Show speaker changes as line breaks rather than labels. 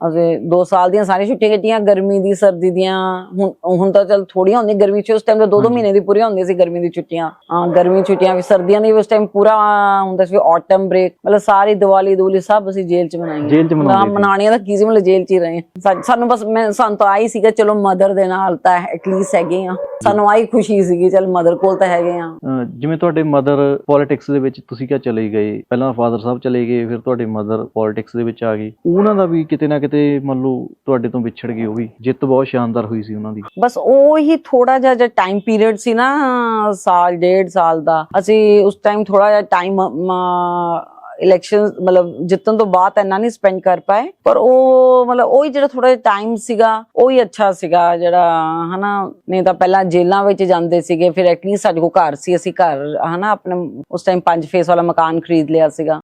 ਅਸੀਂ 2 ਸਾਲ ਦੀਆਂ ਸਾਰੀਆਂ ਛੁੱਟੀਆਂ ਕੀਤੀਆਂ ਗਰਮੀ ਦੀ ਸਰਦੀ ਦੀਆਂ ਹੁਣ ਹੁਣ ਤਾਂ ਚਲ ਥੋੜੀਆਂ ਹੁੰਦੀਆਂ ਗਰਮੀ ਚ ਉਸ ਟਾਈਮ ਤਾਂ 2-2
ਹਾਂਜੀ।
ਮਹੀਨੇ ਦੀ ਪੂਰੀਆਂ ਹੁੰਦੀਆਂ ਸੀ ਗਰਮੀ ਦੀ ਛੁੱਟੀਆਂ। ਹਾਂ ਗਰਮੀ ਛੁੱਟੀਆਂ ਵੀ ਸਰਦੀਆਂ ਦੀ ਵੀ ਉਸ ਟਾਈਮ ਪੂਰਾ ਹੁੰਦਾ ਸੀ ਆਟਮ ਬ੍ਰੇਕ ਮਤਲਬ ਸਾਰੀ ਦੀਵਾਲੀ ਦੂਲੀ ਸਭ ਅਸੀਂ ਜੇਲ੍ਹ ਚ ਮਨਾਈ।
ਜੇਲ੍ਹ ਚ ਮਨਾਉਂਦੇ
ਮਨਾਣੀਆਂ ਤਾਂ ਕੀ ਸੀ ਮਤਲਬ ਜੇਲ੍ਹ ਚ ਹੀ ਰਹੇ। ਸਾਨੂੰ ਬਸ ਮੈਂ ਸਾਨੂੰ ਤਾਂ ਆਈ ਸੀਗਾ ਚਲੋ ਮਦਰ ਦੇ ਨਾਲ ਤਾਂ ਐਟਲੀਸਟ ਹੈਗੇ ਆ। ਸਾਨੂੰ ਆਈ ਖੁਸ਼ੀ ਸੀਗੀ ਚਲ ਮਦਰ ਕੋਲ ਤਾਂ ਹੈਗੇ ਆ।
ਜਿਵੇਂ ਤੁਹਾਡੇ ਮਦਰ ਪੋਲਿਟਿਕਸ ਦੇ ਵਿੱਚ ਤੁਸੀਂ ਕਿਹਾ ਚਲੇ ਗਏ? ਪਹਿਲਾਂ ਫਾਦਰ ਸਾਹਿਬ ਚਲੇ ਗਏ ਫਿਰ ਤੁਹਾਡੇ ਮਦਰ ਪੋਲਿਟਿਕਸ ਦੇ ਵਿੱਚ ਆ ਗਏ। ਉਹਨਾਂ ਦਾ ਵੀ ਕਿਤੇ ਨਾ ਕਿਤੇ ਮੰਨ ਲਓ ਤੁਹਾਡੇ ਤੋਂ ਵਿਛੜ ਗਏ ਉਹ ਵੀ, ਜਿੱਤ ਬਹੁਤ ਸ਼ਾਨਦਾਰ ਹੋਈ ਸੀ ਉਹਨਾਂ ਦੀ।
ਬਸ ਉਹ ਹੀ ਥੋੜਾ ਜਿਹਾ ਜਿਹਾ ਟਾਈਮ ਪੀਰੀਅਡ ਸੀ ਨਾ, ਸਾਲ, ਡੇਢ ਸਾਲ ਦਾ, ਅਸੀਂ ਉਸ ਟਾਈਮ ਥੋੜਾ ਜਿਹਾ ਟਾਈਮ ਇਲੈਕਸ਼ਨ ਮਤਲਬ ਜਿੱਤਣ ਤੋਂ ਬਾਅਦ ਇੰਨਾ ਨਹੀਂ ਸਪੈਂਡ ਕਰ ਪਾਏ, ਪਰ ਉਹ ਮਤਲਬ ਉਹ ਹੀ ਜਿਹੜਾ ਥੋੜਾ ਜਿਹਾ ਟਾਈਮ ਸੀਗਾ, ਉਹ ਹੀ ਅੱਛਾ ਸੀਗਾ ਜਿਹੜਾ, ਹਨਾ, ਨਹੀਂ ਤਾਂ ਪਹਿਲਾਂ ਜੇਲਾਂ ਵਿੱਚ ਜਾਂਦੇ ਸੀਗੇ, ਫਿਰ ਐਟਲੀਸਟ ਸਾਡੇ ਕੋਲ ਘਰ ਸੀ, ਅਸੀਂ ਘਰ, ਹਨਾ, ਆਪਣੇ ਉਸ ਟਾਈਮ ਪੰਜ ਫੇਸ ਵਾਲਾ ਮਕਾਨ ਖਰੀਦ ਲਿਆ ਸੀਗਾ।